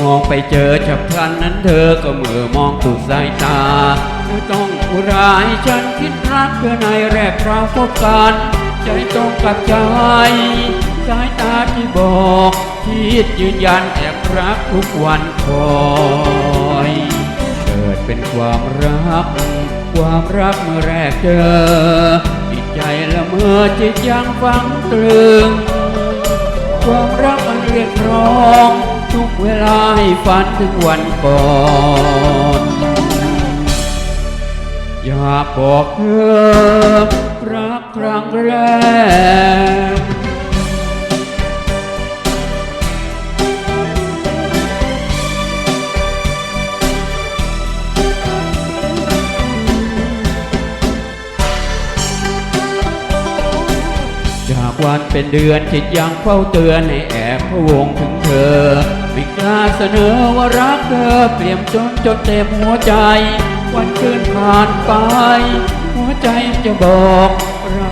มองไปเจอฉับพลันนั้นเธอก็เมื่อมองถูกสายตาเธอต้องอุรายฉันคิดรักเธอในแรกคราวพบกันใจตรงกับใจสายตาที่บอกคิดยืนยันแอบรักทุกวันคอยเกิดเป็นความรัก ความรักเมื่อแรกเจอจิตใจละเมอจิตยังฟังตรึง ความรักมันเรียกร้อง ทุกเวลาให้ฝันถึงวันก่อน อยากบอกเธอรักครั้งแรกจากวันเป็นเดือนจิตยังเฝ้าเตือนให้แอบพะวงถึงเธอ เสนอว่ารักเธอเปลี่ยมจนจนเต็มหัวใจ วันคืนผ่านไป หัวใจจะบอก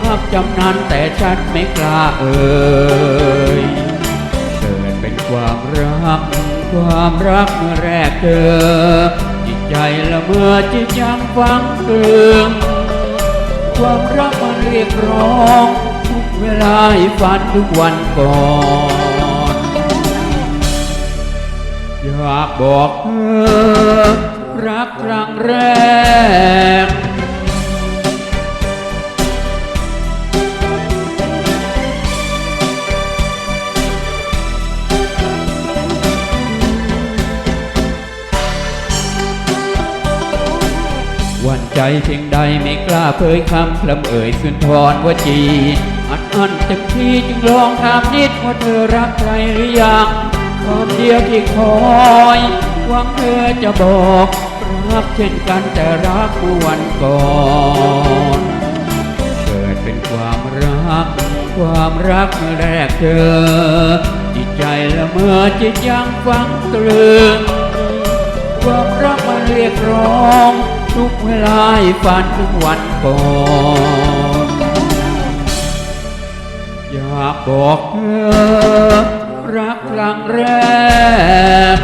รักจำนันแต่ฉันไม่กล้าเอ่ยเกิดเป็นความรัก ความรักเมื่อแรกเจอจิตใจละเมื่อจิตยังฟังตรึงความรักมันเรียกร้อง ทุกเวลาฝันทุกวันก่อน อยากบอกเธอรักครั้งแรก วันใจเพียงใดไม่กล้าเผยคำพลำเอ่ยสุนทรวจีอัดอันเต็มที่จึงลองถามนิดว่าเธอรักใครหรือยัง คำเดียวที่คอยหวังเธอจะบอกรักเช่นกันแต่รักเมื่วันก่อนเกิดเป็นความรัก ความรักเมื่อแรกเจอจิตใจละเมื่อจิตยังฟังตรึงความรักมันเรียกร้อง ทุกเวลาฝันถึงวันก่อนอยากบอกเธอ รักครั้งแรก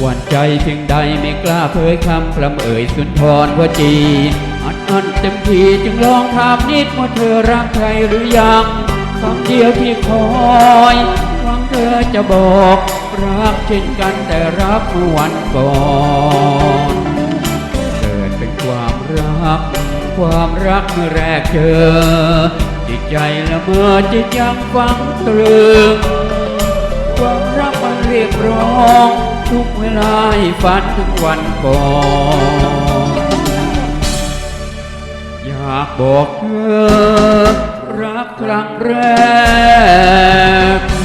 หวันใจเพียงใดไม่กล้าเผยคำพลำเอ่ยสุนทรวจีอัดอันเต็มทีจึงลองถามนิดว่าเธอรักใครหรือยังำเดียวที่คอยหวังเธอจะบอกรักเช่นกันแต่รักเมื่อวันก่อนเกิดเป็นความรัก ความรักเมื่อแรกเจอ จิตใจละเมอจิตยังฟังตรึงความรักมันเรียกร้อง ทุกเวลาให้ฝันถึงวันก่อนอยากบอกเธอ รักครั้งแรก